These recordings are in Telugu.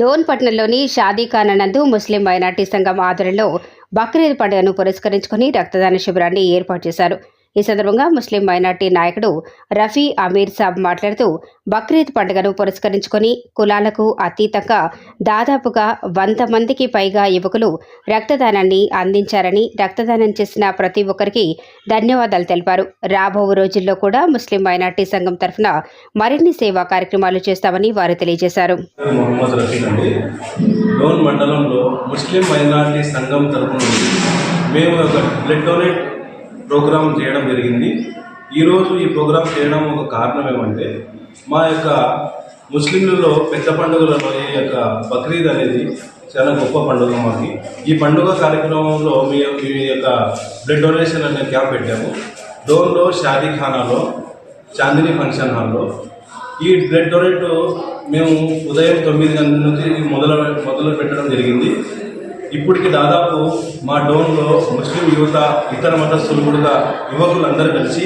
డోన్ పట్టణంలోని షాదీఖానా నందు ముస్లిం మైనార్టీ సంఘం ఆధ్వర్యంలో బక్రీద్ పండుగను పురస్కరించుకుని రక్తదాన శిబిరాన్ని ఏర్పాటు చేశారు. ఈ సందర్భంగా ముస్లిం మైనార్టీ నాయకుడు రఫీ అమీర్ సాబ్ మాట్లాడుతూ బక్రీద్ పండుగను పురస్కరించుకొని కులాలకు అతీతంగా దాదాపుగా వంద మందికి పైగా యువకులు రక్తదానాన్ని అందించారని రక్తదానం చేసిన ప్రతి ఒక్కరికి ధన్యవాదాలు తెలిపారు. రాబో రోజుల్లో కూడా ముస్లిం మైనార్టీ సంఘం తరఫున మరిన్ని సేవా కార్యక్రమాలు చేస్తామని వారు తెలియజేశారు. మండలంలో ముస్లిం సంఘం మేము ఒక బ్లడ్ డొనేట్ ప్రోగ్రాం చేయడం జరిగింది. ఈరోజు ఈ ప్రోగ్రాం చేయడం ఒక కారణం ఏమంటే మా యొక్క ముస్లింలలో పెద్ద పండుగలలో ఈ యొక్క బక్రీద్ అనేది చాలా గొప్ప పండుగ మాకు ఈ పండుగ కార్యక్రమంలో మీ మీ యొక్క బ్లడ్ డొనేషన్ అనే క్యాంప్ పెట్టాము. డోన్లో షాదీఖానాలో చాందిని ఫంక్షన్ హాల్లో. ఈ బ్లడ్ డొనేట్ మేము ఉదయం తొమ్మిది గంటల నుంచి మొదలు మొదలు పెట్టడం జరిగింది. ఇప్పటికి దాదాపు మా డోన్లో ముస్లిం యువత ఇతర మతస్థులు కూడా యువకులందరూ కలిసి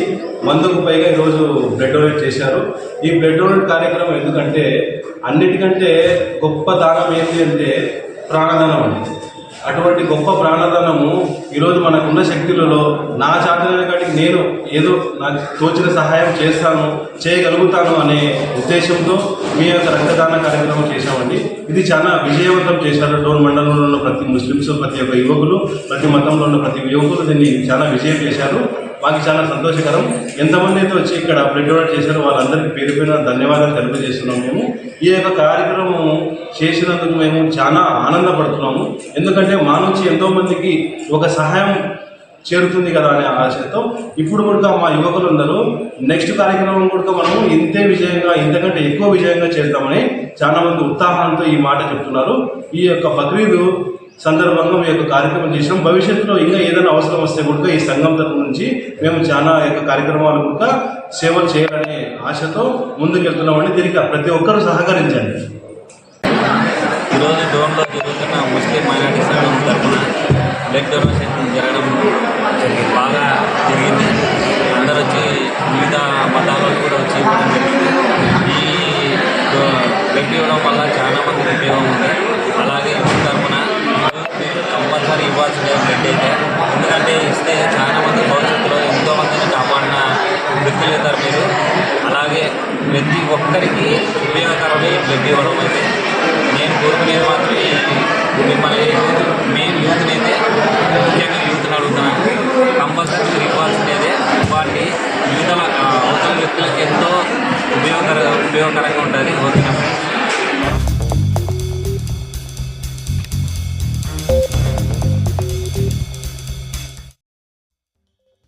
వందకు పైగా ఈరోజు బ్లడ్ డొనేట్ చేశారు. ఈ బ్లడ్ డొనేట్ కార్యక్రమం ఎందుకంటే అన్నిటికంటే గొప్ప దానం ఏంటి అంటే ప్రాణదానం అండి. అటువంటి గొప్ప ప్రాణదానము ఈరోజు మనకున్న శక్తులలో నా చాతన కాడికి నేను ఏదో నాకు తోచిన సహాయం చేస్తాను చేయగలుగుతాను అనే ఉద్దేశంతో మీ యొక్క రక్తదాన కార్యక్రమం చేశామండి. ఇది చాలా విజయవంతం చేశారు డోన్ మండలంలో ఉన్న ప్రతి ముస్లిమ్స్ ప్రతి ఒక్క యువకులు ప్రతి మతంలో ఉన్న ప్రతి యువకులు దీన్ని చాలా విజయం చేశారు. మాకు చాలా సంతోషకరం. ఎంతమంది అయితే వచ్చి ఇక్కడ బ్లడ్ డొనేట్ చేశారో వాళ్ళందరికీ పేరు పైన ధన్యవాదాలు తెలియజేస్తున్నాం మేము. ఈ యొక్క కార్యక్రమం చేసినందుకు మేము చాలా ఆనందపడుతున్నాము. ఎందుకంటే మా నుంచి ఎంతో మందికి ఒక సహాయం చేరుతుంది కదా అనే ఆశతో ఇప్పుడు కూడా మా యువకులందరూ నెక్స్ట్ కార్యక్రమం కూడా మనము ఇంతే విజయంగా ఇంతకంటే ఎక్కువ విజయంగా చేద్దామని చాలా మంది ఉత్సాహంతో ఈ మాట చెప్తున్నారు. ఈ యొక్క బక్రీదు సందర్భంగా మీ యొక్క కార్యక్రమం చేసినాం. భవిష్యత్తులో ఇంకా ఏదైనా అవసరం వస్తే కూడా ఈ సంఘం తరపు నుంచి మేము చాలా యొక్క కార్యక్రమాలు కూడా సేవలు చేయాలనే ఆశతో ముందుకెళ్తున్నామని దీనికి ప్రతి ఒక్కరూ సహకరించండి. ఈరోజు డోన్లో జరుగుతున్న ముస్లిం మైనార్టీ సంఘం తరఫున బ్లడ్ డొనేషన్ జరగడం బాగా జరిగింది. అందరూ వచ్చి వివిధ మతాల కూడా వచ్చి ఇవ్వడం జరిగింది. ఈ బ్లడ్ ఇవ్వడం వల్ల చాలామందికి ఉపయోగం ఉంది ఉపయోగకరమే ఇవ్వడం అయితే నేను కోరుకునేది మాత్రం మిమ్మల్ని మెయిన్ యూత్ని అయితే ముఖ్యంగా యూత్ని అడుగుతున్నాను కంపల్సరీ మీరు ఇవ్వాల్సినదే ఇవ్వండి యువతల అవతల వ్యక్తులకు ఎంతో ఉపయోగకర ఉపయోగకరంగా ఉంటుంది. ఓకేనా?